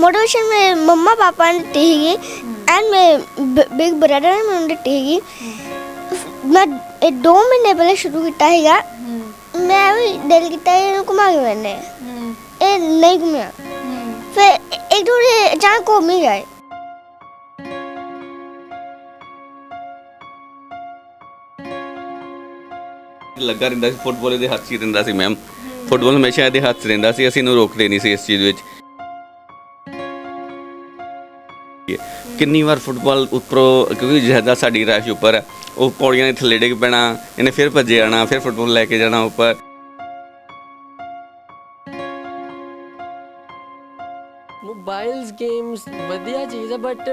Motivation ਮੇਰੇ ਮੰਮਾ ਪਾਪਾ ਨੇ ਦਿੱਤੀ ਸੀਗੀ ਐਂਡ ਮੇਰੇ ਬਿਗ ਬ੍ਰਦਰ ਨੇ ਮੈਨੂੰ ਦਿੱਤੀ ਸੀਗੀ। ਮੈਂ ਇਹ ਦੋ ਮਹੀਨੇ ਪਹਿਲੇ ਸ਼ੁਰੂ ਕੀਤਾ ਸੀਗਾ। ਮੈਂ ਵੀ ਦਿਲ ਕੀਤਾ ਇਹਨੂੰ ਘੁਮਾ ਕੇ ਮੈਨੇ ਇਹ ਨਹੀਂ ਘੁੰਮਿਆ। ਫਿਰ ਇੱਕ ਦੋ ਦਿਨ ਅਚਾਨਕ ਘੁੰਮ ਹੀ ਗਏ। ਲੱਗਾ ਰਹਿੰਦਾ ਸੀ ਫੁੱਟਬਾਲ ਇਹਦੇ ਹੱਥ 'ਚ ਹੀ ਰਹਿੰਦਾ ਸੀ ਮੈਮ ਫੁੱਟਬਾਲ ਹਮੇਸ਼ਾ ਇਹਦੇ ਹੱਥ ਰਹਿੰਦਾ ਸੀ ਅਸੀਂ ਇਹਨੂੰ ਰੋਕਦੇ ਨਹੀਂ ਸੀ ਇਸ ਚੀਜ਼ ਵਿੱਚ। ਕਿੰਨੀ ਵਾਰ ਫੁੱਟਬਾਲ ਉੱਪਰੋਂ, ਕਿਉਂਕਿ ਜ਼ਿਆਦਾ ਸਾਡੀ ਰਸ਼ ਉੱਪਰ ਹੈ, ਉਹ ਪੌੜੀਆਂ ਦੇ ਥੱਲੇ ਡਿੱਗ ਪੈਣਾ, ਇਹਨੇ ਫਿਰ ਭੱਜੇ ਆਣਾ, ਫਿਰ ਫੁੱਟਬਾਲ ਲੈ ਕੇ ਜਾਣਾ ਉੱਪਰ। ਮੋਬਾਈਲਸ ਗੇਮਸ ਵਧੀਆ ਚੀਜ਼ ਹੈ ਬਟ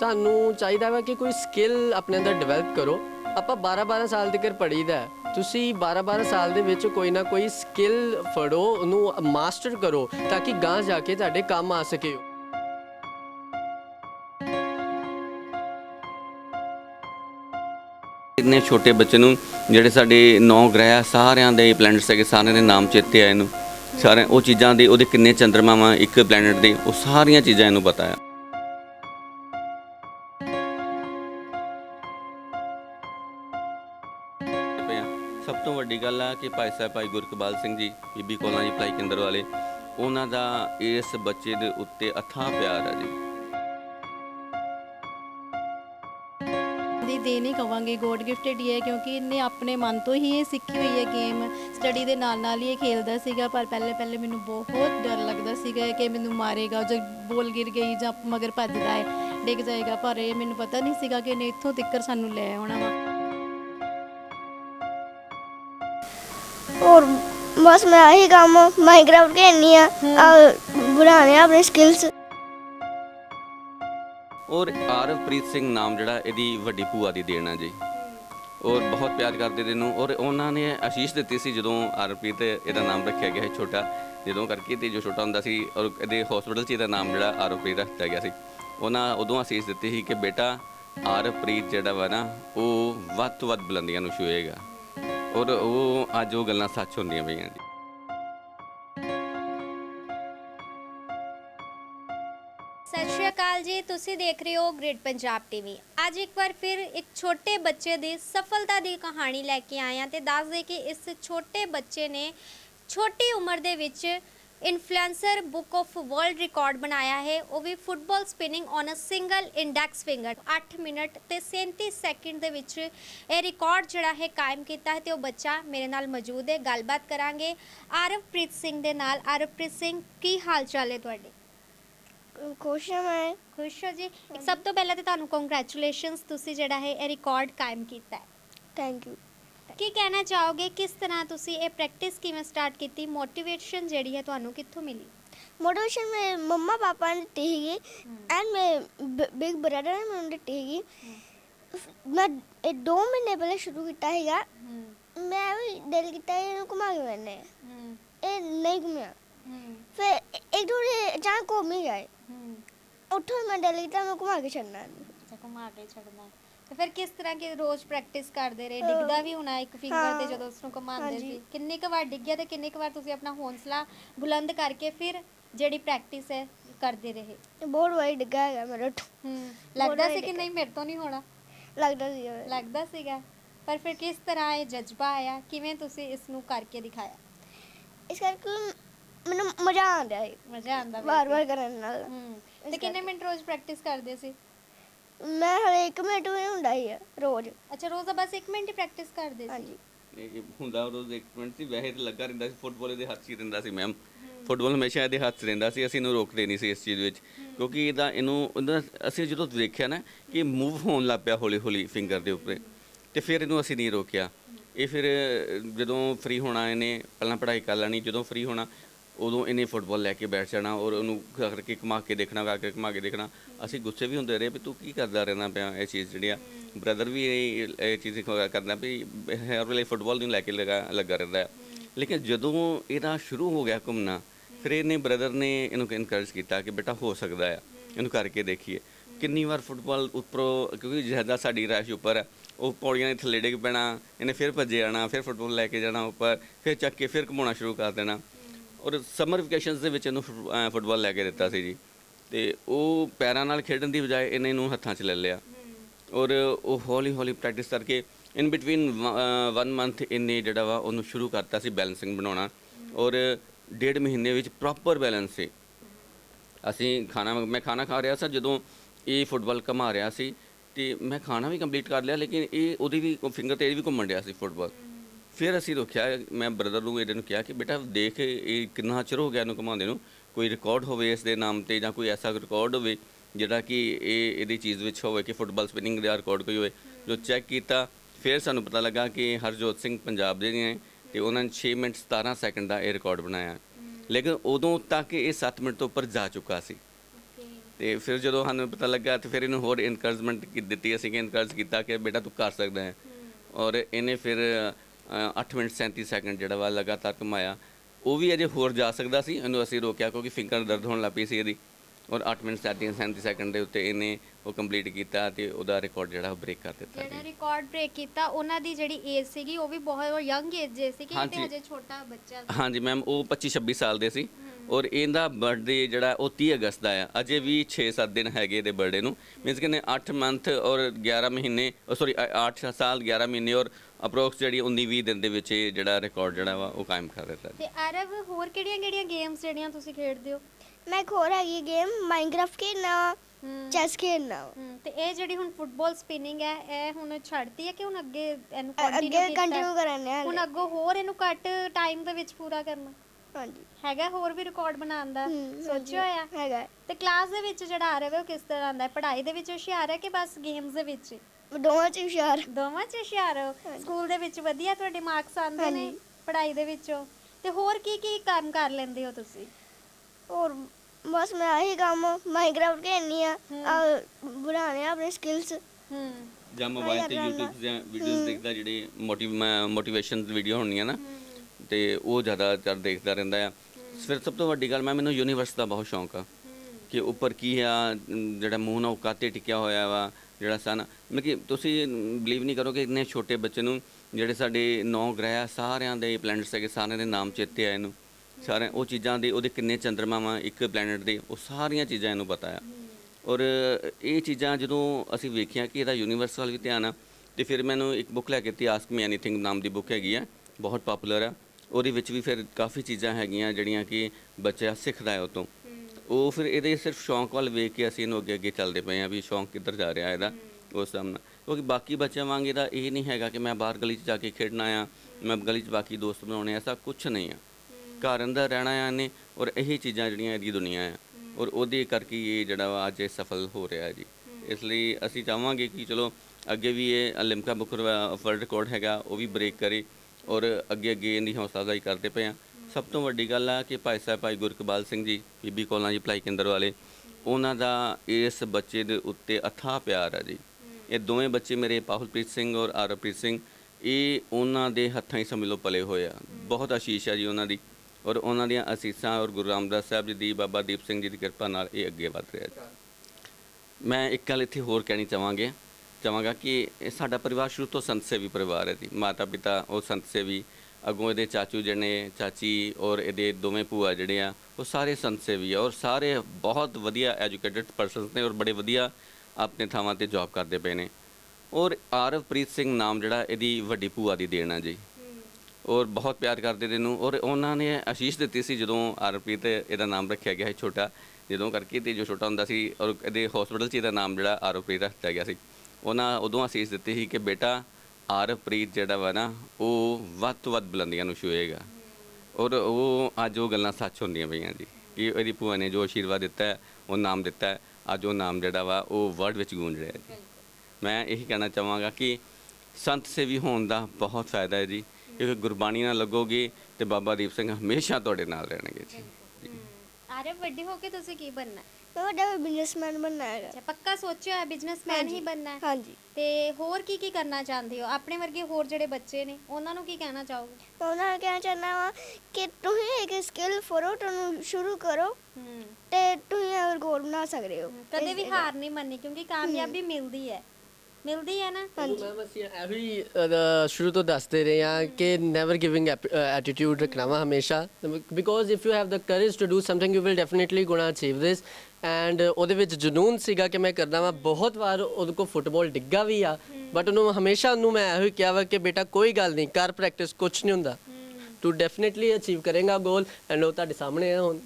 ਤੁਹਾਨੂੰ ਚਾਹੀਦਾ ਵਾ ਕਿ ਕੋਈ ਸਕਿੱਲ ਆਪਣੇ ਅੰਦਰ ਡਿਵੈਲਪ ਕਰੋ। ਆਪਾਂ 12 12 ਸਾਲ ਤੱਕ ਪੜੀਦਾ ਹੈ। ਤੁਸੀਂ 12 12 ਸਾਲ ਦੇ ਵਿੱਚ ਕੋਈ ਨਾ ਕੋਈ ਸਕਿੱਲ ਫੜੋ, ਉਹਨੂੰ ਮਾਸਟਰ ਕਰੋ, ਤਾਂ ਕਿ ਗਾਂ ਜਾ ਕੇ ਤੁਹਾਡੇ ਕੰਮ ਆ ਸਕੇ। ਕਿੰਨੇ ਛੋਟੇ ਬੱਚੇ ਨੂੰ ਜਿਹੜੇ ਸਾਡੇ ਨੌ ਗ੍ਰਹਿ ਆ, ਸਾਰਿਆਂ ਦੇ ਪਲੈਨਟਸ ਹੈਗੇ ਸਾਰਿਆਂ ਦੇ ਨਾਮ ਚੇਤੇ ਆ ਇਹਨੂੰ। ਸਾਰੇ ਉਹ ਚੀਜ਼ਾਂ ਦੇ ਉਹਦੇ ਕਿੰਨੇ ਚੰਦਰਮਾਵਾਂ ਇੱਕ ਪਲੈਨਟ ਦੇ ਉਹ ਸਾਰੀਆਂ ਚੀਜ਼ਾਂ ਇਹਨੂੰ ਪਤਾ ਆ। ਸਭ ਤੋਂ ਵੱਡੀ ਗੱਲ ਆ ਕਿ ਭਾਈ ਸਾਹਿਬ ਭਾਈ ਗੁਰਕਬਾਲ ਸਿੰਘ ਜੀ ਬੀਬੀ ਕੋਲਾਂ ਜੀ ਭਲਾਈ ਕੇਂਦਰ ਵਾਲੇ ਉਹਨਾਂ ਦਾ ਇਸ ਬੱਚੇ ਦੇ ਉੱਤੇ ਅਥਾਹ ਪਿਆਰ ਆ ਜੀ। ਦੀ ਦੇ ਕਵਾਂਗੇ, ਗੋਡ ਗਿਫਟਡ ਹੀ ਹੈ ਕਿਉਂਕਿ ਇਹਨੇ ਆਪਣੇ ਮਨ ਤੋਂ ਹੀ ਇਹ ਸਿੱਖੀ ਹੋਈ ਹੈ ਗੇਮ ਸਟੱਡੀ ਦੇ ਨਾਲ ਨਾਲ ਹੀ ਇਹ ਖੇਲਦਾ ਸੀਗਾ, ਪਰ ਪਹਿਲੇ ਪਹਿਲੇ ਮੈਨੂੰ ਬਹੁਤ ਡਰ ਲੱਗਦਾ ਸੀਗਾ ਕਿ ਮੈਨੂੰ ਮਾਰੇਗਾ ਜੇ ਬੋਲ ਗਿਰ ਗਈ ਜਾਂ ਮਗਰ ਭੱਜਦਾ ਹੈ, ਡਿੱਗ ਜਾਏਗਾ। ਪਰ ਇਹ ਮੈਨੂੰ ਪਤਾ ਨਹੀਂ ਸੀਗਾ ਕਿ ਇਹਨੇ ਇੱਥੋਂ ਤੱਕ ਸਾਨੂੰ ਲੈ ਆਉਣਾ ਵਾ। ਔਰ ਬਸ ਮੈਂ ਆਹੀ ਕੰਮ ਮਾਈਨਕ੍ਰਾਫਟ ਖੇਡਣੀ ਆ ਔਰ ਬਣਾਉਣੇ ਆਪਣੇ ਸਕਿੱਲਸ ਔਰ ਆਰਵਪ੍ਰੀਤ ਸਿੰਘ ਨਾਮ ਜਿਹੜਾ ਇਹਦੀ ਵੱਡੀ ਭੂਆ ਦੀ ਦੇਣ ਆ ਜੀ। ਔਰ ਬਹੁਤ ਪਿਆਰ ਕਰਦੇ ਨੇ ਇਹਨੂੰ। ਔਰ ਉਹਨਾਂ ਨੇ ਆਸ਼ੀਸ਼ ਦਿੱਤੀ ਸੀ ਜਦੋਂ ਆਰਵਪ੍ਰੀਤ ਇਹਦਾ ਨਾਮ ਰੱਖਿਆ ਗਿਆ ਸੀ ਛੋਟਾ। ਜਦੋਂ ਕਰਕੇ ਤੇ ਜੋ ਛੋਟਾ ਹੁੰਦਾ ਸੀ ਔਰ ਇਹਦੇ ਹਸਪੀਟਲ 'ਚ ਇਹਦਾ ਨਾਮ ਜਿਹੜਾ ਆਰਵਪ੍ਰੀਤ ਰੱਖਿਆ ਗਿਆ ਸੀ। ਉਹਨਾਂ ਉਦੋਂ ਆਸ਼ੀਸ਼ ਦਿੱਤੀ ਸੀ ਕਿ ਬੇਟਾ, ਆਰਵਪ੍ਰੀਤ ਜਿਹੜਾ ਵਾ ਨਾ, ਉਹ ਵੱਧ ਤੋਂ ਵੱਧ ਬੁਲੰਦੀਆਂ ਨੂੰ ਛੂਏਗਾ। ਔਰ ਉਹ ਅੱਜ ਉਹ ਗੱਲਾਂ ਸੱਚ ਹੁੰਦੀਆਂ ਪਈਆਂ ਜੀ। ਤੁਸੀਂ ਦੇਖ ਰਹੇ ਹੋ ਗ੍ਰੇਟ ਪੰਜਾਬ ਟੀਵੀ ਅੱਜ ਇੱਕ ਵਾਰ ਫਿਰ ਇੱਕ ਛੋਟੇ ਬੱਚੇ ਦੀ ਸਫਲਤਾ ਦੀ ਕਹਾਣੀ ਲੈ ਕੇ ਆਏ ਹਾਂ ਤੇ ਦੱਸ ਦੇ ਕਿ ਇਸ ਛੋਟੇ ਬੱਚੇ ਨੇ ਛੋਟੀ ਉਮਰ ਦੇ ਵਿੱਚ influencer book of world record ਬਣਾਇਆ ਹੈ। ਉਹ ਵੀ football spinning on a single index finger 8 minute ਤੇ 37 ਸੈਕਿੰਡ ਦੇ ਵਿੱਚ ਇਹ ਰਿਕਾਰਡ ਜਿਹੜਾ ਹੈ ਕਾਇਮ ਕੀਤਾ ਹੈ ਤੇ ਉਹ ਬੱਚਾ ਮੇਰੇ ਨਾਲ ਮੌਜੂਦ ਹੈ। ਗੱਲਬਾਤ ਕਰਾਂਗੇ। ਆਰਵਪ੍ਰੀਤ ਸਿੰਘ ਦੇ ਨਾਲ। ਆਰਵਪ੍ਰੀਤ ਸਿੰਘ, ਕੀ ਹਾਲ ਚਾਲ ਹੈ ਤੁਹਾਡੇ? ਖੁਸ਼ ਹਾਂ ਮੈਂ। ਖੁਸ਼ ਹੋ ਜੀ। ਇੱਕ ਸਭ ਤੋਂ ਪਹਿਲਾਂ ਤੇ ਤੁਹਾਨੂੰ ਕੰਗ੍ਰੈਚੁਲੇਸ਼ਨਸ ਤੁਸੀਂ ਜਿਹੜਾ ਹੈ ਇਹ ਰਿਕਾਰਡ ਕਾਇਮ ਕੀਤਾ ਹੈ। ਥੈਂਕ ਯੂ ਕੀ ਕਹਿਣਾ ਚਾਹੋਗੇ ਕਿਸ ਤਰ੍ਹਾਂ ਤੁਸੀਂ ਇਹ ਪ੍ਰੈਕਟਿਸ ਕਿਵੇਂ ਸਟਾਰਟ ਕੀਤੀ? ਮੋਟੀਵੇਸ਼ਨ ਜਿਹੜੀ ਹੈ ਤੁਹਾਨੂੰ ਕਿੱਥੋਂ ਮਿਲੀ? ਮੋਟੀਵੇਸ਼ਨ ਮੇਰੇ ਮੰਮਾ ਪਾਪਾ ਨੇ ਦਿੱਤੀ ਸੀਗੀ ਐਂਡ ਮੇਰੇ ਬਿਗ ਬ੍ਰਦਰ ਨੇ ਮੈਨੂੰ ਦਿੱਤੀ ਸੀਗੀ। ਮੈਂ ਇਹ ਦੋ ਮਹੀਨੇ ਪਹਿਲੇ ਸ਼ੁਰੂ ਕੀਤਾ ਸੀਗਾ। ਮੈਂ ਵੀ ਦਿਲ ਕੀਤਾ ਇਹਨੂੰ ਘੁਮਾ ਕੇ ਮੈਨੇ ਇਹ ਨਹੀਂ ਘੁੰਮਿਆ। ਫਿਰ ਇੱਕ ਦੋ ਅਚਾਨਕ ਘੁੰਮ ਹੀ ਗਏ ਹੀ ਮੈਂ ਦਿਲ ਕੀਤਾ ਮੈਂ ਘੁਮਾ ਕੇ ਛੱਡਣਾ ਇਹਨੂੰ। ਅੱਛਾ ਘੁਮਾ ਕੇ ਛੱਡਣਾ ਤੇ ਫਿਰ ਕਿਸ ਤਰ੍ਹਾਂ ਕਿ ਰੋਜ਼ ਪ੍ਰੈਕਟਿਸ ਕਰਦੇ ਰਹੇ ਡਿੱਗਦਾ ਵੀ ਹੋਣਾ ਇੱਕ ਫਿੰਗਰ ਤੇ ਹਾਂ। ਜਦੋਂ ਉਸ ਨੂੰ ਘੁਮਾਉਂਦੇ ਹਾਂਜੀ। ਸੀ ਕਿੰਨੇ ਕੁ ਵਾਰ ਡਿੱਗਿਆ ਤੇ ਕਿੰਨੇ ਕੁ ਵਾਰ ਤੁਸੀਂ ਆਪਣਾ ਹੌਸਲਾ ਬੁਲੰਦ ਕਰਕੇ ਫਿਰ ਜਿਹੜੀ ਪ੍ਰੈਕਟਿਸ ਹੈ ਕਰਦੇ ਰਹੇ ਇਹ ਬਹੁਤ ਵਾਰੀ ਡਿੱਗਾ ਹੈਗਾ ਮੇਰੇ ਤੋਂ ਹੂੰ ਲੱਗਦਾ ਸੀ ਕਿ। ਨਹੀਂ ਮੇਰੇ ਤੋਂ ਨਹੀਂ ਹੋਣਾ ਲੱਗਦਾ ਸੀ। ਲੱਗਦਾ ਸੀਗਾ ਪਰ ਫਿਰ ਕਿਸ ਤਰ੍ਹਾਂ ਇਹ ਜਜ਼ਬਾ ਆਇਆ ਕਿਵੇਂ ਤੁਸੀਂ ਇਸ ਨੂੰ ਕਰਕੇ ਦਿਖਾਇਆ ਇਸ ਕਰਕੇ ਮੈਨੂੰ ਮਜ਼ਾ ਆਉਂਦਾ ਹੈ ਮਜ਼ਾ ਆਉਂਦਾ ਵੇਖ ਵਾਰ। ਵਾਰ ਕਰਨ ਨਾਲ ਹੂੰ ਤੇ ਕਿੰਨੇ। ਮਿੰਟ ਰੋਜ਼ ਪ੍ਰੈਕਟਿਸ ਕਰਦੇ ਸੀ? ਮੈਂ ਹਲੇ 1 ਮਿੰਟ ਵੀ ਹੁੰਦਾ ਹੀ ਆ ਰੋਜ਼। ਅੱਛਾ ਰੋਜ਼ ਦਾ ਬਸ 1 ਮਿੰਟ ਹੀ ਪ੍ਰੈਕਟਿਸ ਕਰਦੇ ਸੀ? ਹਾਂਜੀ। ਇਹ ਹੁੰਦਾ ਰੋਜ਼ ਇੱਕ ਮਿੰਟ ਸੀ ਵੈਸੇ ਤਾਂ ਲੱਗਾ ਰਹਿੰਦਾ ਸੀ ਫੁੱਟਬਾਲ ਇਹਦੇ ਹੱਥ 'ਚ ਹੀ ਰਹਿੰਦਾ ਸੀ ਮੈਮ ਫੁੱਟਬਾਲ ਹਮੇਸ਼ਾ ਇਹਦੇ ਹੱਥ 'ਚ ਰਹਿੰਦਾ ਸੀ ਅਸੀਂ ਇਹਨੂੰ ਰੋਕਦੇ ਨਹੀਂ ਸੀ ਇਸ ਚੀਜ਼ ਵਿੱਚ। ਕਿਉਂਕਿ ਇਹਦਾ ਇਹਨੂੰ ਉਹਦਾ ਅਸੀਂ ਜਦੋਂ ਦੇਖਿਆ ਨਾ ਕਿ ਮੂਵ ਹੋਣ ਲੱਗ ਪਿਆ ਹੌਲੀ ਹੌਲੀ ਫਿੰਗਰ ਦੇ ਉੱਪਰ ਤੇ ਫਿਰ ਇਹਨੂੰ ਅਸੀਂ ਨਹੀਂ ਰੋਕਿਆ। ਇਹ ਫਿਰ ਜਦੋਂ ਫ੍ਰੀ ਹੋਣਾ ਇਹਨੇ ਪਹਿਲਾਂ ਪੜ੍ਹਾਈ ਕਰ ਲੈਣੀ ਜਦੋਂ ਫ੍ਰੀ ਹੋਣਾ ਉਦੋਂ ਇਹਨੇ ਫੁੱਟਬਾਲ ਲੈ ਕੇ ਬੈਠ ਜਾਣਾ ਔਰ ਉਹਨੂੰ ਕਰਕੇ ਘੁਮਾ ਕੇ ਦੇਖਣਾ ਕਰਕੇ ਘੁਮਾ ਕੇ ਦੇਖਣਾ। ਅਸੀਂ ਗੁੱਸੇ ਵੀ ਹੁੰਦੇ ਰਹੇ ਵੀ ਤੂੰ ਕੀ ਕਰਦਾ ਰਹਿਣਾ ਪਿਆ ਇਹ ਚੀਜ਼ ਜਿਹੜੀ ਆ। ਬ੍ਰਦਰ ਵੀ ਇਹ ਇਹ ਚੀਜ਼ ਖ- ਕਰਦਾ ਵੀ ਹਰ ਵੇਲੇ ਫੁੱਟਬਾਲ ਨੂੰ ਲੈ ਕੇ ਲਗਾ, ਲੱਗਾ ਰਹਿੰਦਾ ਹੈ। ਲੇਕਿਨ ਜਦੋਂ ਇਹਦਾ ਸ਼ੁਰੂ ਹੋ ਗਿਆ ਘੁੰਮਣਾ, ਫਿਰ ਇਹਨੇ ਬ੍ਰਦਰ ਨੇ ਇਹਨੂੰ ਇਨਕਰੇਜ ਕੀਤਾ ਕਿ ਬੇਟਾ ਹੋ ਸਕਦਾ ਆ ਇਹਨੂੰ ਕਰਕੇ ਦੇਖੀਏ। ਕਿੰਨੀ ਵਾਰ ਫੁੱਟਬਾਲ ਉੱਪਰੋਂ, ਕਿਉਂਕਿ ਜ਼ਿਆਦਾ ਸਾਡੀ ਰਸ਼ ਉੱਪਰ ਹੈ, ਉਹ ਪੌੜੀਆਂ ਦੇ ਥੱਲੇ ਡਿੱਗ ਪੈਣਾ, ਇਹਨੇ ਫਿਰ ਭੱਜੇ ਆਣਾ ਫਿਰ ਫੁੱਟਬਾਲ ਲੈ ਕੇ ਜਾਣਾ ਉੱਪਰ, ਫਿਰ ਚੱਕ ਕੇ ਫਿਰ ਘੁਮਾਉਣਾ ਸ਼ੁਰੂ ਕਰ ਦੇਣਾ। ਔਰ ਸਮਰ ਵਕੇਸ਼ਨਸ ਦੇ ਵਿੱਚ ਇਹਨੂੰ ਫੁੱਟਬਾਲ ਲੈ ਕੇ ਦਿੱਤਾ ਸੀ ਜੀ। ਤੇ ਉਹ ਪੈਰਾਂ ਨਾਲ ਖੇਡਣ ਦੀ ਬਜਾਏ ਇਹਨੇ ਇਹਨੂੰ ਹੱਥਾਂ 'ਚ ਲੈ ਲਿਆ। ਔਰ ਉਹ ਹੌਲੀ ਹੌਲੀ ਪ੍ਰੈਕਟਿਸ ਕਰਕੇ ਇਨ ਬਿਟਵੀਨ 1 ਮੰਥ ਇਹਨੇ ਜਿਹੜਾ ਵਾ ਉਹਨੂੰ ਸ਼ੁਰੂ ਕਰਤਾ ਸੀ ਬੈਲੈਂਸਿੰਗ ਬਣਾਉਣਾ। ਔਰ ਡੇਢ ਮਹੀਨੇ ਵਿੱਚ ਪ੍ਰੋਪਰ ਬੈਲੈਂਸ ਸੀ। ਅਸੀਂ ਖਾਣਾ ਮੈਂ ਖਾਣਾ ਖਾ ਰਿਹਾ ਸੀ ਜਦੋਂ ਇਹ ਫੁੱਟਬਾਲ ਘਮਾ ਰਿਹਾ ਸੀ ਤੇ ਮੈਂ ਖਾਣਾ ਵੀ ਕੰਪਲੀਟ ਕਰ ਲਿਆ ਲੇਕਿਨ ਇਹ ਉਹਦੀ ਵੀ ਫਿੰਗਰ ਤੇ ਵੀ ਘੁੰਮਣ ਰਿਹਾ ਸੀ ਫੁੱਟਬਾਲ। ਫਿਰ ਅਸੀਂ ਰੋਕਿਆ ਮੈਂ ਬ੍ਰਦਰ ਨੂੰ ਇਹਦੇ ਨੂੰ ਕਿਹਾ ਕਿ ਬੇਟਾ ਦੇਖ ਇਹ ਕਿੰਨਾ ਚਿਰ ਹੋ ਗਿਆ ਇਹਨੂੰ ਘੁਮਾਉਂਦੇ ਨੂੰ ਕੋਈ ਰਿਕਾਰਡ ਹੋਵੇ ਇਸ ਦੇ ਨਾਮ ਤੇ ਜਾਂ ਕੋਈ ਐਸਾ ਰਿਕਾਰਡ ਹੋਵੇ ਜਿਹੜਾ ਕਿ ਇਹ ਇਹਦੀ ਚੀਜ਼ ਵਿੱਚ ਹੋਵੇ ਕਿ ਫੁੱਟਬਾਲ ਸਪਿਨਿੰਗ ਦਾ ਰਿਕਾਰਡ ਕੋਈ ਹੋਵੇ। ਜੋ ਚੈੱਕ ਕੀਤਾ ਫਿਰ ਸਾਨੂੰ ਪਤਾ ਲੱਗਾ ਕਿ ਹਰਜੋਤ ਸਿੰਘ ਪੰਜਾਬ ਦੇ ਨੇ ਤੇ ਉਹਨਾਂ ਨੇ 6 ਮਿੰਟ 17 ਸੈਕਿੰਡ ਦਾ ਇਹ ਰਿਕਾਰਡ ਬਣਾਇਆ। ਲੇਕਿਨ ਉਦੋਂ ਤੱਕ ਇਹ 7 ਮਿੰਟ ਤੋਂ ਉੱਪਰ ਜਾ ਚੁੱਕਾ ਸੀ। ਤੇ ਫਿਰ ਜਦੋਂ ਸਾਨੂੰ ਪਤਾ ਲੱਗਾ ਤੇ ਫਿਰ ਇਹਨੂੰ ਹੋਰ ਇਨਕਰੇਜਮੈਂਟ ਦਿੱਤੀ ਅਸੀਂ ਕਿ ਇਨਕਰੇਜ ਕੀਤਾ ਕਿ ਬੇਟਾ ਤੂੰ ਕਰ ਸਕਦਾ ਹੈ। ਔਰ ਇਹਨੇ ਫਿਰ 8 ਮਿੰਟ 37 ਸੈਕਿੰਡ ਜਿਹੜਾ ਵਾ ਲਗਾਤਾਰ ਘੁਮਾਇਆ। ਉਹ ਵੀ ਅਜੇ ਹੋਰ ਜਾ ਸਕਦਾ ਸੀ ਇਹਨੂੰ ਅਸੀਂ ਰੋਕਿਆ ਕਿਉਂਕਿ ਫਿੰਗਰ ਦਰਦ ਹੋਣ ਲੱਗ ਪਈ ਸੀ ਇਹਦੀ। ਔਰ 8 ਮਿੰਟ 37 ਸੈਕਿੰਡ ਦੇ ਉੱਤੇ ਇਹਨੇ ਉਹ ਕੰਪਲੀਟ ਕੀਤਾ ਤੇ ਉਹਦਾ ਰਿਕਾਰਡ ਜਿਹੜਾ ਉਹ ਬ੍ਰੇਕ ਕਰ ਦਿੱਤਾ ਜਿਹੜਾ ਰਿਕਾਰਡ ਬ੍ਰੇਕ ਕੀਤਾ ਉਹਨਾਂ ਦੀ ਜਿਹੜੀ ਏਜ ਸੀਗੀ ਉਹ ਵੀ ਬਹੁਤ ਯੰਗ ਏਜ ਜੇ ਸੀ ਕਿ ਹਾਂਜੀ। ਤੇ ਹਜੇ ਛੋਟਾ ਬੱਚਾ ਸੀ। ਹਾਂਜੀ ਮੈਮ ਉਹ 25 26 ਸਾਲ ਦੇ ਸੀ। ਔਰ ਇਹਦਾ ਬਰਥਡੇ ਜਿਹੜਾ ਉਹ 30 ਅਗਸਤ ਦਾ ਆ। ਅਜੇ ਵੀ 6-7 ਦਿਨ ਹੈਗੇ ਇਹਦੇ ਬਰਥਡੇ ਨੂੰ। ਮੀਨਸ ਕਿ ਨੇ 8 ਮੰਥ ਔਰ 11 ਮਹੀਨੇ ਸੌਰੀ 8 ਸਾਲ 11 ਮਹੀਨੇ ਔਰ ਅਪਰੋਕਸ ਜਿਹੜੀ 19-20 ਦਿਨ ਦੇ ਵਿੱਚ ਇਹ ਜਿਹੜਾ ਰਿਕਾਰਡ ਜਿਹੜਾ ਵਾ ਉਹ ਕਾਇਮ ਕਰ ਦਿੱਤਾ ਤੇ ਅਰਵ ਹੋਰ ਕਿਹੜੀਆਂ-ਕਿਹੜੀਆਂ ਗੇਮਸ ਜਿਹੜੀਆਂ ਤੁਸੀਂ ਖੇਡਦੇ ਹੋ? ਮੈਂ ਹੋਰ ਹੈਗੀ ਗੇਮ ਮਾਈਨਕ੍ਰਾਫਟ ਖੇਡਣਾ ਚੈਸ ਖੇਡਣਾ। ਤੇ ਇਹ ਜਿਹੜੀ ਹੁਣ ਫੁੱਟਬਾਲ ਸਪਿਨਿੰਗ ਹੈ ਇਹ ਹੁਣ ਛੱਡਤੀ ਹੈ ਕਿ ਹੁਣ ਅੱਗੇ ਇਹਨੂੰ ਅ- ਕੰਟੀਨਿਊ ਅੱਗੇ ਕੰਟੀਨਿਊ ਕਰਾਂਗੇ ਹੁਣ ਹਾਲੇ। ਅੱਗੋਂ ਹੋਰ ਇਹਨੂੰ ਘੱਟ ਟਾਈਮ ਦੇ ਵਿੱਚ ਪੂਰਾ ਕਰਨਾ? ਹਾਂਜੀ। ਹੈਗਾ ਹੋਰ ਵੀ ਰਿਕਾਰਡ ਬਣਾਉਣ ਦਾ? ਸੋਚਿਆ ਹੋਇਆ? ਹੈਗਾ। ਹੈ। ਤੇ ਕਲਾਸ ਦੇ ਵਿੱਚ ਜਿਹੜਾ ਆ ਰਿਹਾ ਉਹ ਕਿਸ ਤਰ੍ਹਾਂ ਦਾ ਹੈ? ਪੜ੍ਹਾਈ ਦੇ ਵਿੱਚ ਹੁਸ਼ਿਆਰ ਹੈ ਕਿ ਬਸ ਗੇਮਸ ਦੇ ਵਿੱਚ ਹੀ? ਦੋਵਾਂ ਚ ਹੁਸ਼ਿਆਰ। ਦੋਵਾਂ ਚ ਹੁਸ਼ਿਆਰ। ਹੋ ਸਕੂਲ ਦੇ ਵਿੱਚ ਵਧੀਆ ਤੁਹਾਡੇ ਮਾਰਕਸ ਆਉਂਦੇ ਨੇ ਹਾਂਜੀ। ਪੜ੍ਹਾਈ ਦੇ ਵਿੱਚੋਂ। ਤੇ ਹੋਰ ਕੀ ਕੀ ਕੰਮ ਕਰ ਲੈਂਦੇ ਹੋ ਤੁਸੀਂ? ਔਰ ਬਸ ਮੈਂ ਆਹੀ ਕੰਮ ਮਾਈਨਕ੍ਰਾਫਟ ਖੇਡਣੀ ਆ। ਆ ਬਣਾਉਣੇ ਆ ਆਪਣੇ ਸਕਿੱਲਸ ਹੂੰ। ਜਾਂ ਮੋਬਾਈਲ ਤੇ। YouTube ਜਾਂ ਵੀਡੀਓਜ਼ ਦੇਖਦਾ ਜਿਹੜੇ ਮੋਟੀਵੇਸ਼ਨ ਵੀਡੀਓ ਹੋਣੀਆਂ ਨਾ ਤੇ ਉਹ ਜ਼ਿਆਦਾਤਰ ਦੇਖਦਾ ਰਹਿੰਦਾ ਆ। ਫਿਰ ਸਭ ਤੋਂ ਵੱਡੀ ਗੱਲ ਮੈਂ ਮੈਨੂੰ ਯੂਨੀਵਰਸ ਦਾ ਬਹੁਤ ਸ਼ੌਂਕ ਆ। ਕਿ ਉੱਪਰ ਕੀ ਆ ਅਮ, ਜਿਹੜਾ ਮੂੰਹ ਨਾਲ ਕਾਤੇ ਟਿਕਿਆ ਹੋਇਆ ਵਾ ਜਿਹੜਾ ਸਨ। ਮਤਲਬ ਕਿ ਤੁਸੀਂ ਬਲੀਵ ਨਹੀਂ ਕਰੋਗੇ ਇੰਨੇ ਛੋਟੇ ਬੱਚੇ ਨੂੰ, ਜਿਹੜੇ ਸਾਡੇ ਨੌ ਗ੍ਰਹਿ ਆ, ਸਾਰਿਆਂ ਦੇ ਪਲੈਨਟਸ ਹੈਗੇ, ਸਾਰਿਆਂ ਦੇ ਨਾਮ ਚੇਤੇ ਆ ਇਹਨੂੰ। ਸਾਰੇ ਉਹ ਚੀਜ਼ਾਂ ਦੇ, ਉਹਦੇ ਕਿੰਨੇ ਚੰਦਰਮਾਵਾਂ, ਇੱਕ ਪਲੈਨਟ ਦੇ, ਉਹ ਸਾਰੀਆਂ ਚੀਜ਼ਾਂ ਇਹਨੂੰ ਪਤਾ ਆ। ਔਰ ਇਹ ਚੀਜ਼ਾਂ ਜਦੋਂ ਅਸੀਂ ਵੇਖਿਆ ਕਿ ਇਹਦਾ ਯੂਨੀਵਰਸ ਵੱਲ ਵੀ ਧਿਆਨ ਆ, ਤੇ ਫਿਰ ਮੈਨੂੰ ਇੱਕ ਬੁੱਕ ਲੈ ਕੇ ਦਿੱਤੀ ਆਸਕ ਮੀ ਐਨੀਥਿੰਗ ਨਾਮ ਦੀ ਬੁੱਕ ਹੈਗੀ ਆ, ਬਹੁਤ ਪਪੂਲਰ ਆ। ਉਹਦੇ ਵਿੱਚ ਵੀ ਫਿਰ ਕਾਫੀ ਚੀਜ਼ਾਂ ਹੈਗੀਆਂ ਜਿਹੜੀਆਂ ਕਿ ਬੱਚਾ ਸਿੱਖਦਾ ਹੈ ਉਹ ਤੋਂ। ਉਹ ਫਿਰ ਇਹਦੇ ਸਿਰਫ ਸ਼ੌਂਕ ਵੱਲ ਵੇਖ ਕੇ ਅਸੀਂ ਇਹਨੂੰ ਅੱਗੇ ਅੱਗੇ ਚੱਲਦੇ ਪਏ ਆ ਵੀ ਸ਼ੌਂਕ ਕਿੱਧਰ ਜਾ ਰਿਹਾ ਇਹਦਾ ਉਸ ਨਾਲ ਕਿਉਂਕਿ ਬਾਕੀ ਬੱਚਿਆਂ ਵਾਂਗ ਇਹਦਾ ਇਹ ਨਹੀਂ ਹੈਗਾ ਕਿ ਮੈਂ ਬਾਹਰ ਗਲੀ 'ਚ ਜਾ ਕੇ ਖੇਡਣਾ ਆ ਮੈਂ ਗਲੀ 'ਚ ਬਾਕੀ ਦੋਸਤ ਬਣਾਉਣੇ ਆ ਐਸਾ ਕੁਝ ਨਹੀਂ ਆ। ਘਰ ਅੰਦਰ ਰਹਿਣਾ ਆ ਇਹਨੇ ਔਰ ਇਹੀ ਚੀਜ਼ਾਂ ਜਿਹੜੀਆਂ ਇਹਦੀ ਦੁਨੀਆ ਆ। ਔਰ ਉਹਦੇ ਕਰਕੇ ਇਹ ਜਿਹੜਾ ਵਾ ਅੱਜ ਇਹ ਸਫਲ ਹੋ ਰਿਹਾ ਜੀ। ਇਸ ਲਈ ਅਸੀਂ ਚਾਹਾਂਗੇ ਕਿ ਚਲੋ ਅੱਗੇ ਵੀ ਇਹ ਲਿਮਕਾ ਬੁੱਕ ਵਰਲਡ ਰਿਕਾਰਡ ਹੈਗਾ ਉਹ ਵੀ ਬ੍ਰੇਕ ਕਰੇ ਔਰ ਅੱਗੇ ਅੱਗੇ ਇਹਦੀ ਹੌਸਲਾ ਅਫਜ਼ਾਈ ਕਰਦੇ ਪਏ ਆ। ਸਭ ਤੋਂ ਵੱਡੀ ਗੱਲ ਆ ਕਿ ਭਾਈ ਸਾਹਿਬ, ਭਾਈ ਗੁਰਕਬਾਲ ਸਿੰਘ ਜੀ, ਬੀਬੀ ਕੋਲਾਂ ਜੀ, ਭਲਾਈ ਕੇਂਦਰ ਵਾਲੇ, ਉਹਨਾਂ ਦਾ ਇਸ ਬੱਚੇ ਦੇ ਉੱਤੇ ਅਥਾਹ ਪਿਆਰ ਆ ਜੀ। ਇਹ ਦੋਵੇਂ ਬੱਚੇ ਮੇਰੇ ਪਾਹੁਲਪ੍ਰੀਤ ਸਿੰਘ ਔਰ ਆਰਵਪ੍ਰੀਤ ਸਿੰਘ, ਇਹ ਉਹਨਾਂ ਦੇ ਹੱਥਾਂ ਹੀ ਸਮਝ ਲਓ ਪਲੇ ਹੋਏ ਆ। ਬਹੁਤ ਆਸ਼ੀਸ਼ ਆ ਜੀ ਉਹਨਾਂ ਦੀ ਔਰ ਉਹਨਾਂ ਦੀਆਂ ਅਸੀਸਾਂ ਔਰ ਗੁਰੂ ਰਾਮਦਾਸ ਸਾਹਿਬ ਜੀ ਦੀ, ਬਾਬਾ ਦੀਪ ਸਿੰਘ ਜੀ ਦੀ ਕਿਰਪਾ ਨਾਲ ਇਹ ਅੱਗੇ ਵਧ ਰਿਹਾ ਜੀ। ਮੈਂ ਇੱਕ ਗੱਲ ਇੱਥੇ ਹੋਰ ਕਹਿਣੀ ਚਾਹਾਂਗੇ, ਚਾਹਾਂਗਾ ਕਿ ਇਹ ਸਾਡਾ ਪਰਿਵਾਰ ਸ਼ੁਰੂ ਤੋਂ ਸੰਤ ਸੇਵੀ ਪਰਿਵਾਰ ਹੈ ਜੀ। ਮਾਤਾ ਪਿਤਾ ਉਹ ਸੰਤ ਸੇਵੀ ਅੱਗੋਂ ਇਹਦੇ ਚਾਚੂ ਜਿਹੜੇ ਚਾਚੀ ਔਰ ਇਹਦੇ ਦੋਵੇਂ ਭੂਆ ਜਿਹੜੇ ਆ, ਉਹ ਸਾਰੇ ਸੰਤਸੇਵੀ ਆ ਔਰ ਸਾਰੇ ਬਹੁਤ ਵਧੀਆ ਐਜੂਕੇਟਿਡ ਪਰਸਨਸ ਨੇ ਔਰ ਬੜੇ ਵਧੀਆ ਆਪਣੇ ਥਾਵਾਂ ਤੇ ਜੌਬ ਕਰਦੇ ਪਏ ਨੇ। ਔਰ ਆਰਵਪ੍ਰੀਤ ਸਿੰਘ ਨਾਮ ਜਿਹੜਾ ਇਹਦੀ ਵੱਡੀ ਭੂਆ ਦੀ ਦੇਣ ਆ ਜੀ। ਔਰ ਬਹੁਤ ਪਿਆਰ ਕਰਦੇ ਨੇ ਇਹਨੂੰ ਔਰ ਉਹਨਾਂ ਨੇ ਆਸ਼ੀਸ਼ ਦਿੱਤੀ ਸੀ ਜਦੋਂ ਆਰਵਪ੍ਰੀਤ ਇਹਦਾ ਨਾਮ ਰੱਖਿਆ ਗਿਆ ਸੀ ਛੋਟਾ, ਜਦੋਂ ਕਰਕੇ ਤੇ ਜੋ ਛੋਟਾ ਹੁੰਦਾ ਸੀ ਔਰ ਇਹਦੇ ਹਸਪੀਟਲ 'ਚ ਇਹਦਾ ਨਾਮ ਜਿਹੜਾ ਆਰਪ੍ਰੀਤ ਰੱਖਿਆ ਗਿਆ ਸੀ। ਉਹਨਾਂ ਉਦੋਂ ਆਸ਼ੀਸ਼ ਦਿੱਤੀ ਸੀ ਕਿ ਬੇਟਾ ਆਰਪ੍ਰੀਤ ਜਿਹੜਾ ਵਾ ਨਾ, ਉਹ ਵੱਧ ਤੋਂ ਵੱਧ ਬੁਲੰਦੀਆਂ ਨੂੰ ਛੂਏਗਾ। ਔਰ ਉਹ ਅੱਜ ਉਹ ਗੱਲਾਂ ਸੱਚ ਹੁੰਦੀਆਂ ਪਈਆਂ ਜੀ, ਕਿ ਇਹਦੀ ਭੂਆ ਨੇ ਜੋ ਆਸ਼ੀਰਵਾਦ ਦਿੱਤਾ ਹੈ ਉਹ ਨਾਮ ਦਿੱਤਾ ਹੈ ਅੱਜ ਉਹ ਨਾਮ ਜਿਹੜਾ ਵਾ, ਉਹ ਵਰਡ ਵਿੱਚ ਗੂੰਜ ਰਿਹਾ ਜੀ। ਮੈਂ ਇਹੀ ਕਹਿਣਾ ਚਾਹਾਂਗਾ ਕਿ ਸੰਤ ਸੇਵੀ ਹੋਣ ਦਾ ਬਹੁਤ ਫਾਇਦਾ ਹੈ ਜੀ, ਕਿਉਂਕਿ ਗੁਰਬਾਣੀ ਨਾਲ ਲੱਗੋਗੇ ਤੇ ਬਾਬਾ ਦੀਪ ਸਿੰਘ ਹਮੇਸ਼ਾ ਤੁਹਾਡੇ ਨਾਲ ਰਹਿਣਗੇ ਜੀ। ਆਰੇ ਵੱਡੇ ਹੋ ਕੇ ਤੁਸੀਂ ਕੀ ਬਣਨਾ ਹੈ? ਮੈਂ ਵੱਡਾ ਬਿਜ਼ਨਸਮੈਨ ਬਣਨਾ ਹੈਗਾ ਅੱਛਾ ਪੱਕਾ ਸੋਚਿਆ ਹੈ ਬਿਜ਼ਨਸਮੈਨ ਹੀ ਬਣਨਾ ਹੈ ਹਾਂਜੀ ਤੇ ਹੋਰ ਕੀ ਕੀ ਕਰਨਾ ਚਾਹੁੰਦੇ ਹੋ ਆਪਣੇ ਵਰਗੇ ਹੋਰ ਜਿਹੜੇ ਬੱਚੇ ਨੇ ਉਹਨਾਂ ਨੂੰ ਕੀ ਕਹਿਣਾ ਚਾਹੋਗੇ ਮੈਂ ਉਹਨਾਂ ਨੂੰ ਕਹਿਣਾ ਚਾਹੁੰਦਾ ਵਾਂ ਕਿ ਤੁਸੀਂ ਇੱਕ ਸਕਿੱਲ ਫੜੋ ਤੁਹਾਨੂੰ ਸ਼ੁਰੂ ਕਰੋ ਹੂੰ ਤੇ ਤੁਸੀਂ ਹੋਰ ਗੋਲ ਬਣਾ ਸਕਦੇ ਹੋ ਕਦੇ ਵੀ ਹਾਰ ਨਹੀਂ ਮੰਨਣੀ ਕਿਉਂਕਿ ਕਾਮਯਾਬੀ ਮਿਲਦੀ ਹੈ ਮਿਲਦੀ ਹੈ ਨਾ? ਮੈਮ ਅਸੀਂ ਇਹ ਵੀ ਅਹ, ਸ਼ੁਰੂ ਤੋਂ ਦੱਸਦੇ ਰਹੇ ਹਾਂ ਕਿ ਨੈਵਰ ਗਿਵਿੰਗ ਐਟੀਟਿਊਡ ਰੱਖਣਾ ਵਾ ਹਮੇਸ਼ਾ। Because if you have the courage to do something you will definitely gonna achieve this and ਉਹਦੇ ਵਿੱਚ ਜਨੂਨ ਸੀਗਾ ਕਿ ਮੈਂ ਕਰਨਾ ਵਾ। ਬਹੁਤ ਵਾਰ ਉਹਦੇ ਕੋਲ ਫੁੱਟਬਾਲ ਡਿੱਗਾ ਵੀ ਆ। ਬਟ ਉਹਨੂੰ ਹਮੇਸ਼ਾ ਉਹਨੂੰ ਮੈਂ ਇਹੋ ਹੀ ਕਿਹਾ ਵਾ ਕਿ ਬੇਟਾ ਕੋਈ ਗੱਲ ਨਹੀਂ ਕਰ ਪ੍ਰੈਕਟਿਸ ਕੁਝ ਨਹੀਂ ਹੁੰਦਾ। ਤੂੰ ਡੈਫੀਨਿਟਲੀ ਅਚੀਵ ਕਰੇਗਾ ਗੋਲ ਐਂਡ ਉਹ ਤੁਹਾਡੇ ਸਾਹਮਣੇ ਹੈ ਹੁਣ।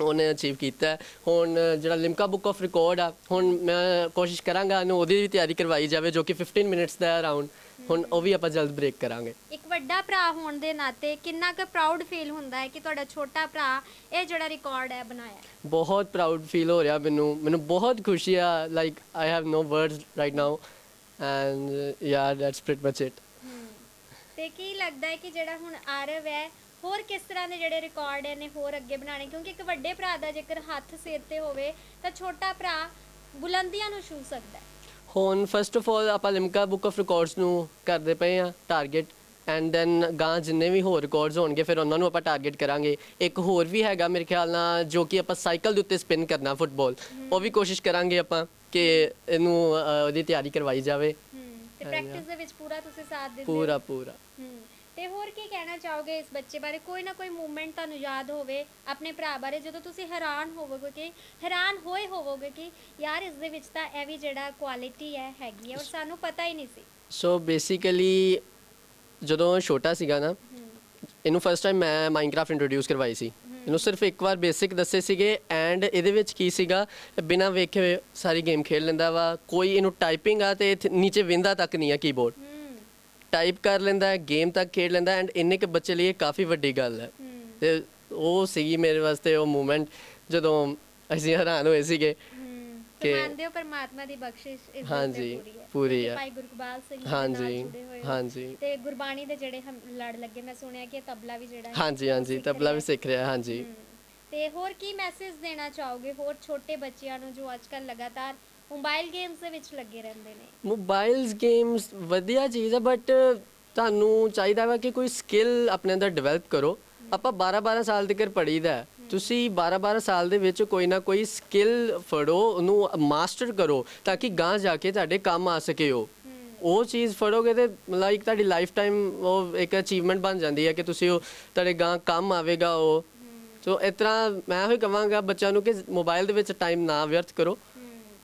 ਉਹਨੇ ਅਚੀਵ ਕੀਤਾ। ਹੁਣ ਜਿਹੜਾ ਲਿਮਕਾ ਬੁੱਕ ਆਫ ਰਿਕਾਰਡ ਆ ਹੁਣ ਮੈਂ ਕੋਸ਼ਿਸ਼ ਕਰਾਂਗਾ ਉਹਨੂੰ ਉਹਦੀ ਵੀ ਤਿਆਰੀ ਕਰਵਾਈ ਜਾਵੇ ਜੋ ਕਿ 15 ਮਿੰਟਸ ਦਾ ਅਰਾਊਂਡ ਹੁਣ ਉਹ ਵੀ ਆਪਾਂ ਜਲਦ ਬ੍ਰੇਕ ਕਰਾਂਗੇ। ਇੱਕ ਵੱਡਾ ਭਰਾ ਹੋਣ ਦੇ ਨਾਤੇ ਕਿੰਨਾ ਕੁ ਪ੍ਰਾਊਡ ਫੀਲ ਹੁੰਦਾ ਹੈ ਕਿ ਤੁਹਾਡਾ ਛੋਟਾ ਭਰਾ ਇਹ ਜਿਹੜਾ ਰਿਕਾਰਡ ਹੈ ਬਣਾਇਆ? ਹੈ? ਬਹੁਤ ਪ੍ਰਾਊਡ ਫੀਲ ਹੋ ਰਿਹਾ ਮੈਨੂੰ। ਮੈਨੂੰ ਬਹੁਤ ਖੁਸ਼ੀ ਆ like I have no words right now and yeah that's pretty much it ਤੇ ਕੀ ਲੱਗਦਾ ਹੈ ਕਿ ਜਿਹੜਾ ਹੁਣ ਆਰਵ ਹੈ ਹੋਰ ਕਿਸ ਤਰ੍ਹਾਂ ਦੇ ਜਿਹੜੇ ਰਿਕਾਰਡ ਨੇ ਹੋਰ ਅੱਗੇ ਬਣਾਣੇ ਕਿਉਂਕਿ ਇੱਕ ਵੱਡੇ ਭਰਾ ਦਾ ਜੇਕਰ ਹੱਥ ਸਿਰ ਤੇ ਹੋਵੇ ਤਾਂ ਛੋਟਾ ਭਰਾ ਬੁਲੰਦੀਆਂ ਨੂੰ ਛੂ ਸਕਦਾ ਹੈ। ਹੁਣ ਫਸਟ ਆਫ ਆਲ ਆਪਾਂ ਲਿਮਕਾ ਬੁੱਕ ਆਫ ਰਿਕਾਰਡਸ ਨੂੰ ਕਰਦੇ ਪਏ ਆ ਟਾਰਗੇਟ ਐਂਡ ਦੈਨ ਗਾਂ ਜਿੰਨੇ ਵੀ ਹੋਰ ਰਿਕਾਰਡਸ ਹੋਣਗੇ ਫਿਰ ਉਹਨਾਂ ਨੂੰ ਆਪਾਂ ਟਾਰਗੇਟ ਕਰਾਂਗੇ। ਇੱਕ ਹੋਰ ਵੀ ਹੈਗਾ ਮੇਰੇ ਖਿਆਲ ਨਾਲ ਜੋ ਕਿ ਆਪਾਂ ਸਾਈਕਲ ਦੇ ਉੱਤੇ ਸਪਿਨ ਕਰਨਾ ਫੁੱਟਬਾਲ ਉਹ ਵੀ ਕੋਸ਼ਿਸ਼ ਕਰਾਂਗੇ ਆਪਾਂ ਕਿ ਇਹਨੂੰ ਉਹਦੀ ਤਿਆਰੀ ਕਰਵਾਈ ਜਾਵੇ। ਤੇ ਪ੍ਰੈਕਟਿਸ ਦੇ ਵਿੱਚ ਪੂਰਾ ਤੁਸੀਂ ਸਾਥ ਦਿੰਦੇ ਹੋ? ਪੂਰਾ ਪੂਰਾ। ਹੂੰ। ਤੇ ਹੋਰ ਕੀ ਕਹਿਣਾ ਚਾਹੋਗੇ ਇਸ ਬੱਚੇ ਬਾਰੇ? ਕੋਈ ਨਾ ਕੋਈ ਮੂਵਮੈਂਟ ਤੁਹਾਨੂੰ ਯਾਦ ਹੋਵੇ ਆਪਣੇ ਭਰਾ ਬਾਰੇ ਜਦੋਂ ਤੁਸੀਂ ਹੈਰਾਨ ਹੋਵੋਗੇ ਕਿ ਹੈਰਾਨ ਹੋਏ ਹੋਵੋਗੇ ਕਿ ਯਾਰ ਇਸ ਦੇ ਵਿੱਚ ਤਾਂ ਇਹ ਵੀ ਜਿਹੜਾ ਕੁਆਲਿਟੀ ਹੈ ਹੈਗੀ ਹੈ ਔਰ ਸਾਨੂੰ ਪਤਾ ਹੀ ਨਹੀਂ ਸੀ। ਸੋ ਬੇਸਿਕਲੀ ਜਦੋਂ ਛੋਟਾ ਸੀਗਾ ਨਾ ਇਹਨੂੰ ਫਸਟ ਟਾਈਮ ਮੈਂ ਮਾਈਨਕ੍ਰਾਫਟ ਇੰਟਰੋਡਿਊਸ ਕਰਵਾਈ ਸੀ। ਇਹਨੂੰ ਸਿਰਫ ਇੱਕ ਵਾਰ ਬੇਸਿਕ ਦੱਸੇ ਸੀਗੇ ਐਂਡ ਇਹਦੇ ਵਿੱਚ ਕੀ ਸੀਗਾ ਬਿਨਾਂ ਵੇਖੇ ਸਾਰੀ ਗੇਮ ਖੇਡ ਲੈਂਦਾ ਵਾ ਕੋਈ ਇਹਨੂੰ ਟਾਈਪਿੰਗ ਆ ਤੇ ਨੀਚੇ ਵਿੰਦਾ ਤੱਕ ਨਹੀਂ ਆ ਕੀਬੋਰਡ ਟਾਈਪ ਕਰ ਲੈਂਦਾ ਹੈ ਗੇਮ ਤੱਕ ਖੇਡ ਲੈਂਦਾ ਐਂਡ ਇੰਨੇ ਕੁ ਬੱਚੇ ਲਈ ਇਹ ਕਾਫੀ ਵੱਡੀ ਗੱਲ ਹੈ ਤੇ ਉਹ ਸੀਗੀ ਮੇਰੇ ਵਾਸਤੇ ਉਹ ਮੂਮੈਂਟ ਜਦੋਂ ਅਸੀਂ ਹੈਰਾਨ ਹੋਏ ਸੀਗੇ ਕਿ- ਮੰਨਦੇ ਹੋ ਪਰਮਾਤਮਾ ਦੀ ਬਖਸ਼ਿਸ਼ ਇਸ ਦੇ ਹਾਂਜੀ, ਪੂਰੀ ਹੈ ਪੂਰੀ ਕਿਉਂਕਿ ਹੈ। ਭਾਈ ਗੁਰਕਬਾਲ ਸਿੰਘ ਜੀ ਦੇ ਹਾਂਜੀ, ਨਾਲ ਜੁੜੇ ਹੋਏ ਹੋ। ਹਾਂਜੀ। ਤੇ ਗੁਰਬਾਣੀ ਦੇ ਜਿਹੜੇ ਹਮ ਲੜ ਲੱਗੇ ਮੈਂ ਸੁਣਿਆ ਕਿ ਤਬਲਾ ਵੀ ਜਿਹੜਾ ਹੈ ਹਾਂਜੀ ਹਾਂਜੀ ਸਿੱਖ ਤਬਲਾ ਵੀ ਰਿਹਾ। ਸਿੱਖ ਰਿਹਾ ਹਾਂਜੀ ਹਮ, ਤੇ ਹੋਰ ਕੀ ਮੈਸੇਜ ਦੇਣਾ ਚਾਹੋਗੇ ਹੋਰ ਛੋਟੇ ਬੱਚਿਆਂ ਨੂੰ ਜੋ ਅੱਜਕੱਲ ਲਗਾਤਾਰ ਮੋਬਾਈਲ ਗੇਮਸ ਦੇ ਵਿੱਚ ਲੱਗੇ ਰਹਿੰਦੇ ਨੇ। ਮੋਬਾਈਲਸ ਗੇਮਸ ਵਧੀਆ ਚੀਜ਼ ਹੈ ਬਟ ਤੁਹਾਨੂੰ ਚਾਹੀਦਾ ਵਾ ਕਿ ਕੋਈ ਸਕਿੱਲ ਆਪਣੇ ਅੰਦਰ ਡਿਵੈਲਪ ਕਰੋ। ਆਪਾਂ 12 12 ਸਾਲ ਤੱਕ ਪੜੀਦਾ ਹੈ। ਤੁਸੀਂ 12 12 ਸਾਲ ਦੇ ਵਿੱਚ ਕੋਈ ਨਾ ਕੋਈ ਸਕਿੱਲ ਫੜੋ ਉਹਨੂੰ ਮਾਸਟਰ ਕਰੋ ਤਾਂ ਕਿ ਗਾਂ ਜਾ ਕੇ ਤੁਹਾਡੇ ਕੰਮ ਆ ਸਕੇ ਉਹ। ਉਹ ਚੀਜ਼ ਫੜੋਗੇ ਤੇ ਲਾਈਕ ਤੁਹਾਡੀ ਲਾਈਫ ਟਾਈਮ ਉਹ ਇੱਕ ਅਚੀਵਮੈਂਟ ਬਣ ਜਾਂਦੀ ਹੈ ਕਿ ਤੁਸੀਂ ਉਹ ਤੁਹਾਡੇ ਗਾਂ ਕੰਮ ਆਵੇਗਾ ਉਹ। ਸੋ ਇਸ ਤਰ੍ਹਾਂ ਮੈਂ ਉਹੀ ਕਹਾਂਗਾ ਬੱਚਿਆਂ ਨੂੰ ਕਿ ਮੋਬਾਈਲ ਦੇ ਵਿੱਚ ਟਾਈਮ ਨਾ ਵਿਅਰਥ ਕਰੋ।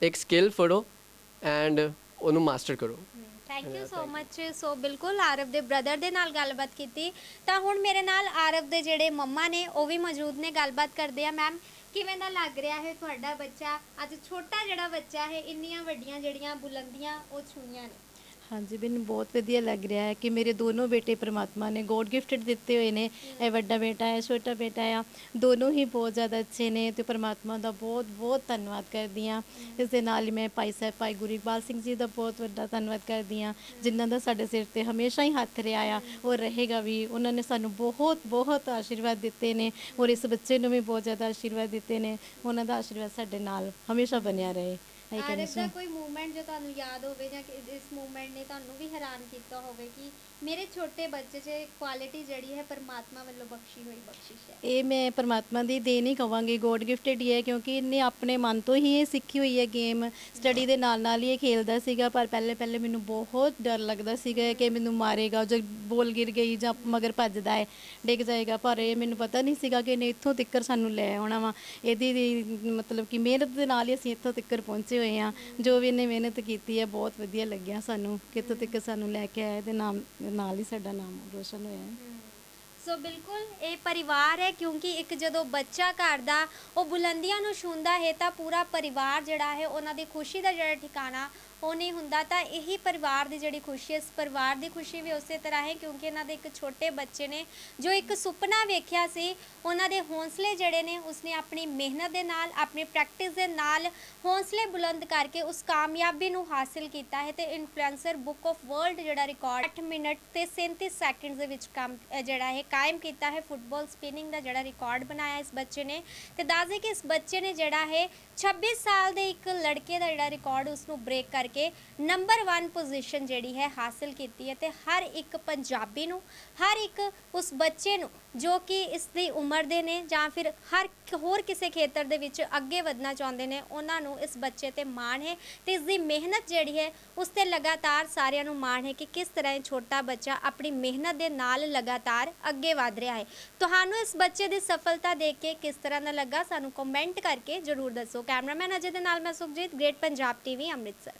ਇੱਕ ਸਕਿੱਲ ਫੜੋ ਐਂਡ ਉਹਨੂੰ ਮਾਸਟਰ ਕਰੋ ਥੈਂਕ ਯੂ ਸੋ ਮੱਚ ਸੋ ਬਿਲਕੁਲ ਆਰਵ ਦੇ ਬ੍ਰਦਰ ਦੇ ਨਾਲ ਗੱਲਬਾਤ ਕੀਤੀ ਤਾਂ ਹੁਣ ਮੇਰੇ ਨਾਲ ਆਰਵ ਦੇ ਜਿਹੜੇ ਮੰਮਾ ਨੇ ਉਹ ਵੀ ਮੌਜੂਦ ਨੇ ਗੱਲਬਾਤ ਕਰਦੇ ਆ ਮੈਮ ਕਿਵੇਂ ਦਾ ਲੱਗ ਰਿਹਾ ਹੈ ਤੁਹਾਡਾ ਬੱਚਾ ਅੱਜ ਛੋਟਾ ਜਿਹੜਾ ਬੱਚਾ ਹੈ ਇੰਨੀਆਂ ਵੱਡੀਆਂ ਜਿਹੜੀਆਂ ਬੁਲੰਦੀਆਂ ਉਹ ਛੂਈਆਂ ਨੇ ਹਾਂਜੀ, ਮੈਨੂੰ ਬਹੁਤ ਵਧੀਆ ਲੱਗ ਰਿਹਾ ਹੈ ਕਿ ਮੇਰੇ ਦੋਨੋਂ ਬੇਟੇ ਪ੍ਰਮਾਤਮਾ ਨੇ ਗੋਡ ਗਿਫਟਡ ਦਿੱਤੇ ਹੋਏ ਨੇ। ਇਹ ਵੱਡਾ ਬੇਟਾ ਹੈ, ਛੋਟਾ ਬੇਟਾ ਆ ਦੋਨੋਂ ਹੀ ਬਹੁਤ ਜ਼ਿਆਦਾ ਅੱਛੇ ਨੇ ਤੇ ਪ੍ਰਮਾਤਮਾ ਦਾ ਬਹੁਤ ਬਹੁਤ ਧੰਨਵਾਦ ਕਰਦੀ ਹਾਂ। ਇਸ ਦੇ ਨਾਲ ਹੀ ਮੈਂ ਭਾਈ ਸਾਹਿਬ, ਭਾਈ ਗੁਰੂ ਇਕਬਾਲ ਸਿੰਘ ਜੀ ਦਾ ਬਹੁਤ ਵੱਡਾ ਧੰਨਵਾਦ ਕਰਦੀ ਹਾਂ, ਜਿਨ੍ਹਾਂ ਦਾ ਸਾਡੇ ਸਿਰ ਤੇ ਹਮੇਸ਼ਾ ਹੀ ਹੱਥ ਰਿਹਾ ਆ ਔਰ ਰਹੇਗਾ ਵੀ, ਉਹਨਾਂ ਨੇ ਸਾਨੂੰ ਬਹੁਤ ਬਹੁਤ ਆਸ਼ੀਰਵਾਦ ਦਿੱਤੇ ਨੇ ਔਰ ਇਸ ਬੱਚੇ ਨੂੰ ਵੀ ਬਹੁਤ ਜ਼ਿਆਦਾ ਆਸ਼ੀਰਵਾਦ ਦਿੱਤੇ ਨੇ। ਉਹਨਾਂ ਦਾ ਆਸ਼ੀਰਵਾਦ ਸਾਡੇ ਨਾਲ ਹਮੇਸ਼ਾ ਬਣਿਆ ਰਹੇ। ਆਰਵ ਦਾ ਕੋਈ ਮੂਵਮੈਂਟ ਜੋ ਤੁਹਾਨੂੰ ਯਾਦ ਹੋਵੇ ਜਾਂ ਕਿ ਇਸ ਮੂਵਮੈਂਟ ਨੇ ਤੁਹਾਨੂੰ ਵੀ ਹੈਰਾਨ ਕੀਤਾ ਹੋਵੇ ਕਿ ਮੇਰੇ ਛੋਟੇ ਬੱਚੇ 'ਚ ਕੁਆਲਿਟੀ ਜਿਹੜੀ ਹੈ ਪਰਮਾਤਮਾ ਵੱਲੋਂ ਬਖਸ਼ੀ ਹੋਈ ਬਖਸ਼ਿਸ਼ ਹੈ। ਇਹ ਮੈਂ ਪਰਮਾਤਮਾ ਦੀ ਦੇਣ ਹੀ ਕਵਾਂਗੀ ਗੋਡ ਗਿਫਟਡ ਹੀ ਹੈ ਕਿਉਂਕਿ ਇਹਨੇ ਆਪਣੇ ਮਨ ਤੋਂ ਹੀ ਇਹ ਸਿੱਖੀ ਹੋਈ ਹੈ ਗੇਮ ਸਟੱਡੀ ਦੇ ਨਾਲ ਨਾਲ ਹੀ ਇਹ ਖੇਲਦਾ ਸੀਗਾ ਪਰ ਪਹਿਲੇ ਪਹਿਲੇ ਮੈਨੂੰ ਬਹੁਤ ਡਰ ਲੱਗਦਾ ਸੀਗਾ ਕਿ ਮੈਨੂੰ ਮਾਰੇਗਾ ਜੇ ਬੋਲ ਗਿਰ ਗਈ ਜਾਂ ਮਗਰ ਭੱਜਦਾ ਹੈ ਡਿੱਗ ਜਾਏਗਾ ਪਰ ਇਹ ਮੈਨੂੰ ਪਤਾ ਨਹੀਂ ਸੀਗਾ ਕਿ ਇਹਨੇ ਇੱਥੋਂ ਤੱਕ ਸਾਨੂੰ ਲੈ ਆਉਣਾ ਵਾ। ਇਹਦੀ ਮਤਲਬ ਕਿ ਮਿਹਨਤ ਦੇ ਨਾਲ ਹੀ ਅਸੀਂ ਇੱਥੋਂ ਤੱਕ ਪਹੁੰਚੇ ਹੋਏ ਹਾਂ। ਜੋ ਵੀ ਇਹਨੇ ਮਿਹਨਤ ਕੀਤੀ ਹੈ, ਬਹੁਤ ਵਧੀਆ ਲੱਗਿਆ ਸਾਨੂੰ ਕਿੱਥੋਂ ਤੱਕ ਸਾਨੂੰ ਲੈ ਕੇ ਆਇਆ ਤੇ ਨਾਮ, ਨਾਲ ਹੀ ਸਾਡਾ ਨਾਮ ਰੋਸ਼ਨ ਹੋਇਆ ਹੈ। ਸੋ ਬਿਲਕੁਲ, ਇਹ ਪਰਿਵਾਰ ਹੈ ਕਿਉਂਕਿ ਇੱਕ ਜਦੋਂ ਬੱਚਾ ਘਰ ਦਾ ਉਹ ਬੁਲੰਦੀਆਂ ਨੂੰ ਛੂੰਦਾ ਹੈ ਤਾਂ ਪੂਰਾ ਪਰਿਵਾਰ ਜਿਹੜਾ ਹੈ ਉਹਨਾਂ ਦੀ ਖੁਸ਼ੀ ਦਾ ਜਿਹੜਾ ਠਿਕਾਣਾ ਉਹ ਨਹੀਂ ਹੁੰਦਾ, ਤਾਂ ਇਹੀ ਪਰਿਵਾਰ ਦੀ ਜਿਹੜੀ ਖੁਸ਼ੀ ਹੈ, ਇਸ ਪਰਿਵਾਰ ਦੀ ਖੁਸ਼ੀ ਵੀ ਉਸੇ ਤਰ੍ਹਾਂ ਹੈ, ਕਿਉਂਕਿ ਇਹਨਾਂ ਦੇ ਇੱਕ ਛੋਟੇ ਬੱਚੇ ਨੇ, ਜੋ ਇੱਕ ਸੁਪਨਾ ਵੇਖਿਆ ਸੀ, ਉਹਨਾਂ ਦੇ ਹੌਸਲੇ ਜਿਹੜੇ ਨੇ, ਉਸਨੇ ਆਪਣੀ ਮਿਹਨਤ ਦੇ ਨਾਲ, ਆਪਣੀ ਪ੍ਰੈਕਟਿਸ ਦੇ ਨਾਲ ਹੌਸਲੇ ਬੁਲੰਦ ਕਰਕੇ ਉਸ ਕਾਮਯਾਬੀ ਨੂੰ ਹਾਸਿਲ ਕੀਤਾ ਹੈ। ਤੇ ਇਨਫਲੂਐਂਸਰ ਬੁੱਕ ਆਫ ਵਰਲਡ ਜਿਹੜਾ ਰਿਕਾਰਡ 8 ਮਿੰਟ ਤੇ 37 ਸੈਕਿੰਡਸ ਦੇ ਵਿੱਚ ਕੰਮ ਜਿਹੜਾ ਹੈ ਕਾਇਮ ਕੀਤਾ ਹੈ ਫੁੱਟਬਾਲ ਸਪਿਨਿੰਗ ਦਾ ਜਿਹੜਾ ਰਿਕਾਰਡ ਬਣਾਇਆ ਇਸ ਬੱਚੇ ਨੇ। ਤੇ ਦੱਸਦੇ ਕਿ ਇਸ ਬੱਚੇ ਨੇ ਜਿਹੜਾ ਹੈ 26 ਸਾਲ ਦੇ ਇੱਕ ਲੜਕੇ ਦਾ ਜਿਹੜਾ ਰਿਕਾਰਡ ਉਸ ਨੂੰ ਬ੍ਰੇਕ ਕਰਕੇ ਨੰਬਰ 1 ਪੋਜੀਸ਼ਨ ਜਿਹੜੀ ਹੈ ਹਾਸਲ ਕੀਤੀ ਹੈ ਤੇ ਹਰ ਇੱਕ ਪੰਜਾਬੀ ਨੂੰ, ਹਰ ਇੱਕ ਉਸ ਬੱਚੇ ਨੂੰ ਜੋ ਕਿ ਇਸ ਦੀ ਉਮਰ ਦੇ ਨੇ ਜਾਂ ਫਿਰ ਹਰ ਹੋਰ ਕਿਸੇ ਖੇਤਰ ਦੇ ਵਿੱਚ ਅੱਗੇ ਵਧਣਾ ਚਾਹੁੰਦੇ ਨੇ, ਉਹਨਾਂ ਨੂੰ ਇਸ ਬੱਚੇ ਤੇ ਮਾਣ ਹੈ ਤੇ ਇਸ ਦੀ ਮਿਹਨਤ ਜਿਹੜੀ ਹੈ ਉਸ ਤੇ ਲਗਾਤਾਰ ਸਾਰਿਆਂ ਨੂੰ ਮਾਣ ਹੈ ਕਿ ਕਿਸ ਤਰ੍ਹਾਂ ਇਹ ਛੋਟਾ ਬੱਚਾ ਆਪਣੀ ਮਿਹਨਤ ਦੇ ਨਾਲ ਲਗਾਤਾਰ ਅੱਗੇ ਵਧ ਰਿਹਾ ਹੈ। ਤੁਹਾਨੂੰ ਇਸ ਬੱਚੇ ਦੀ ਸਫਲਤਾ ਦੇਖ ਕੇ ਕਿਸ ਤਰ੍ਹਾਂ ਦਾ ਲੱਗਾ? ਸਾਨੂੰ ਕਮੈਂਟ ਕਰਕੇ ਜਰੂਰ ਦੱਸੋ। ਕੈਮਰਾਮੈਨ ਅਜੇ ਦੇ ਨਾਲ ਮੈਂ ਸੁਖਜੀਤ ਗ੍ਰੇਟ ਪੰਜਾਬ ਟੀਵੀ ਅੰਮ੍ਰਿਤਸਰ।